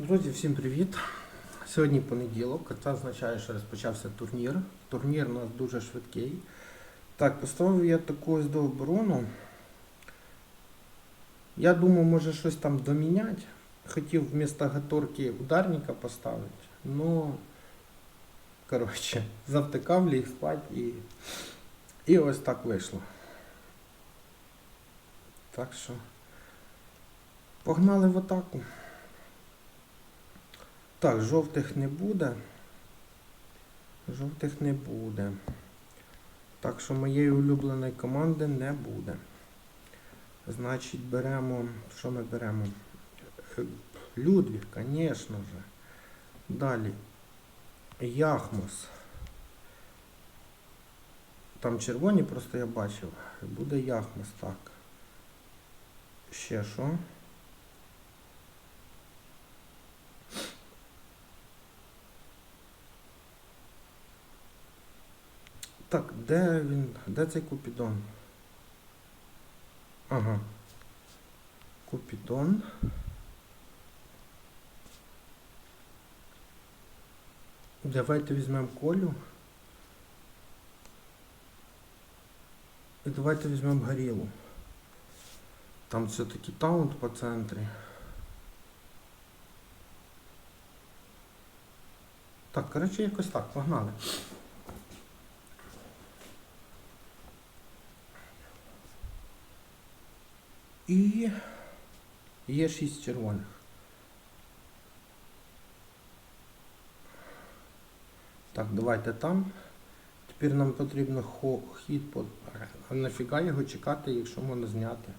Друзі, всім привіт! Сьогодні понеділок, це означає, що розпочався турнір. Турнір у нас дуже швидкий. Так, поставив я таку ось до оборону. Я думав, може щось там доміняти. Хотів вмісто гаторки ударника поставити. Ну, коротше, завтикав, ліг і, і ось так вийшло. Так що, погнали в атаку. Так, жовтих не буде. Жовтих не буде. Так що моєї улюбленої команди не буде. Значить, беремо. Що ми беремо? Людвіг, звісно же. Далі. Яхмос. Там червоні просто я бачив. Буде Яхмос, так. Ще що? Так, де він? Де цей Купідон? Ага. Купідон. Давайте візьмемо колю. І давайте візьмемо горілу. Там все-таки таунт по центрі. Так, коротше, якось так, погнали. І є шість червоних. Так, давайте там. Тепер нам потрібно хід по. А нафіга його чекати, якщо можна зняти?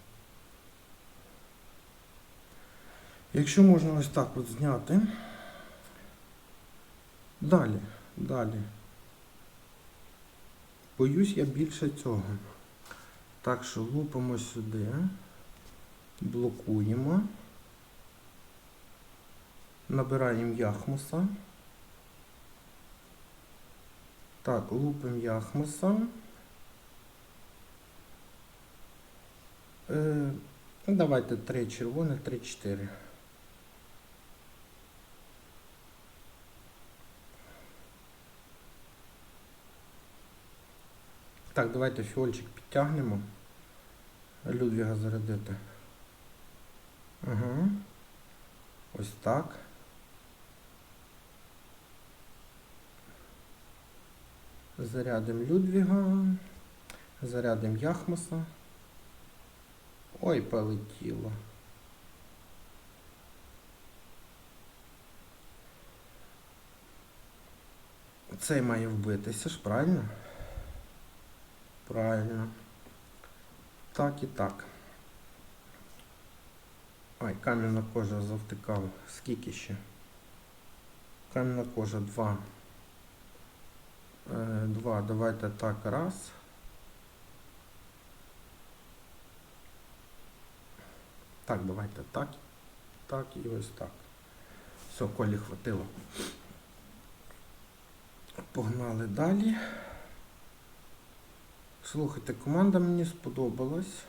Якщо можна ось так от зняти. Далі, далі. Боюсь я більше цього. Так що лупимо сюди, блокуємо, набираємо яхмуса. Так, лупимо яхмуса. Е, ну, давайте 3 червоних, 3-4. Так, давайте фіольчик підтягнемо. Людвіга зарядити. Ага. Ось так. Зарядимо Людвіга. Зарядимо Яхмаса. Ой, полетіло. Цей має вбитися ж, правильно? Правильно. Так і так. Ой, кам'яна кожа завтикав. Скільки ще? Кам'яна кожа 2. Е, Два. Давайте так. Раз. Так, давайте так. Так і ось так. Все, колі хватило. Погнали далі. Слухайте, команда мені сподобалась.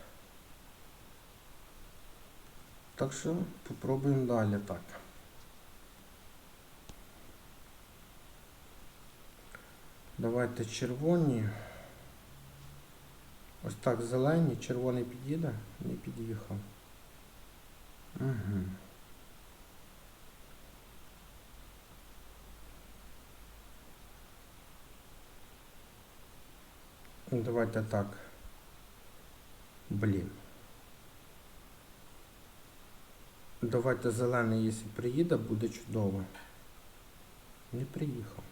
Так що попробуємо далі так. Давайте червоні. Ось так зелені, червоний під'їде, не під'їхав. Угу. Давайте так. Блін. Давайте зелений, якщо приїде, буде чудово. Не приїхав.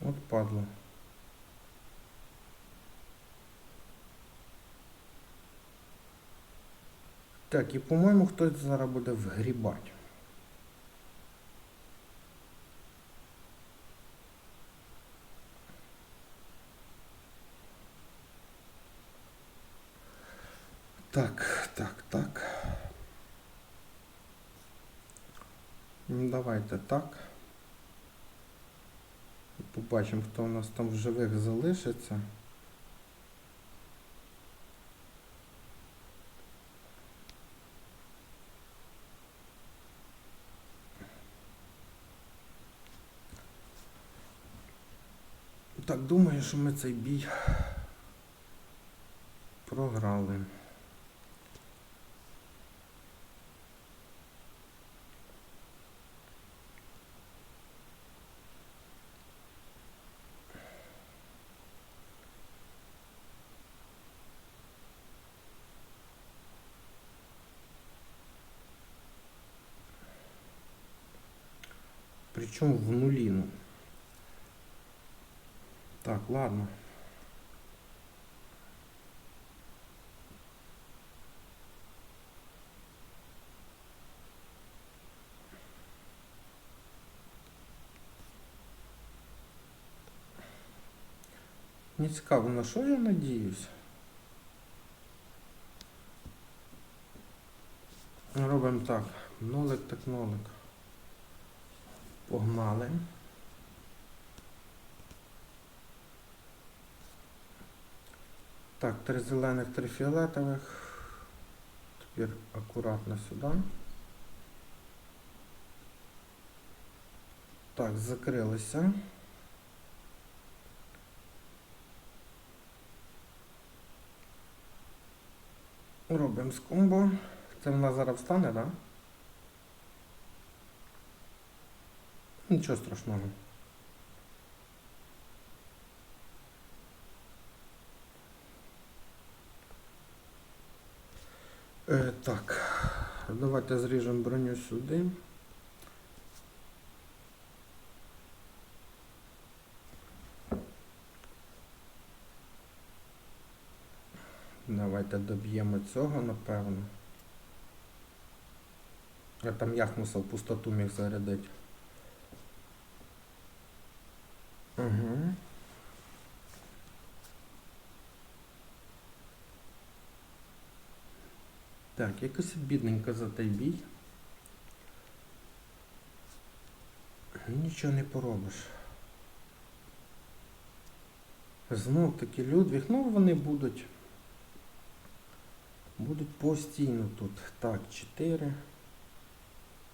От падло. Так, і по-моєму хтось зараз буде вгрібати. Так, так, так. Ну, давайте так. Побачимо, хто у нас там в живих залишиться. Так, думаю, що ми цей бій програли. Причем в нулину. Так, ладно. Не цікаво, на що я надіюсь? Робимо так. Нолик так нолик. Погнали. Так, три зелених, три фіолетових. Тепер акуратно сюди. Так, закрилися. Робимо з комбо. Це в нас зараз встане, так? Да? Нічого страшного. Е, так, давайте зріжемо броню сюди. Давайте доб'ємо цього, напевно. Я там яхмуса в пустоту міг зарядити. Угу. Так, якось бідненько за той бій. Нічого не поробиш. Знов таки Людвіг, ну вони будуть. Будуть постійно тут. Так, 4.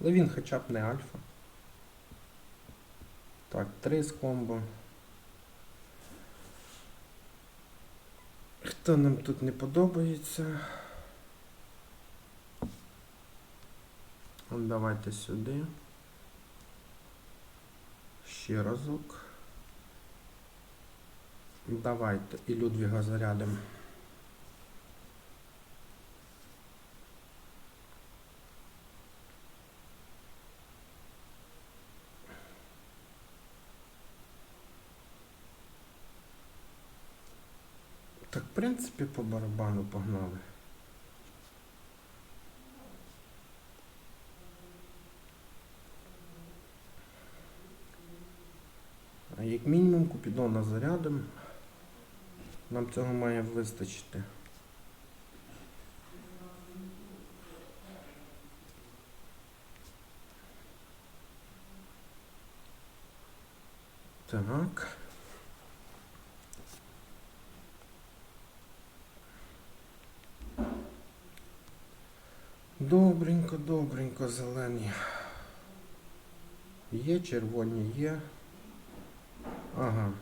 Але він хоча б не альфа. Так, 3 з комбо. Хто нам тут не подобається? От давайте сюди. Ще разок. Давайте і Людвіга зарядимо. Так, в принципі, по барабану погнали. А як мінімум купідона зарядимо. Нам цього має вистачити. Так. Добренько, добренько, зелені. Є, червоні є. Ага.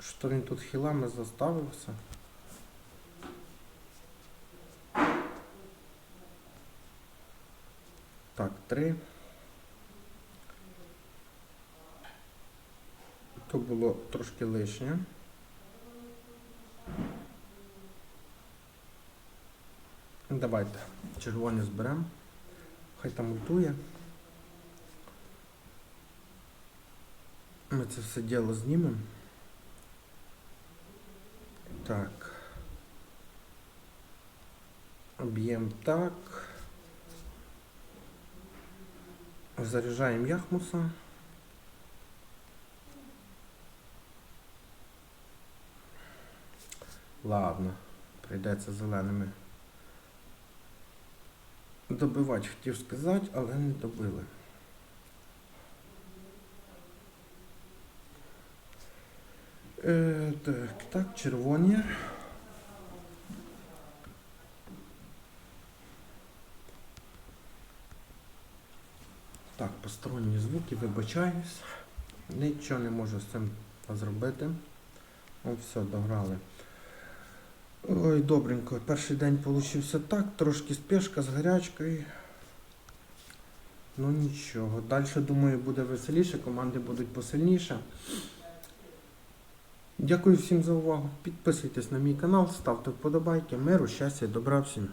Що він тут хілами заставився? Так, три. То було трошки лишнє. Давайте червоні зберемо. Хай там ультує. Ми це все діло знімемо. Так. Об'єм так. Заряджаємо Яхмуса. Ладно, прийдеться зеленими. Добивати хотів сказати, але не добили. Е, так, так, червоні. Так, посторонні звуки, вибачаюсь. Нічого не можу з цим зробити. О, все, дограли. Ой, добренько. Перший день получився так, трошки спешка з гарячкою. Ну нічого. Далі, думаю, буде веселіше, команди будуть посильніше. Дякую всім за увагу. Підписуйтесь на мій канал, ставте вподобайки. Миру, щастя, добра всім.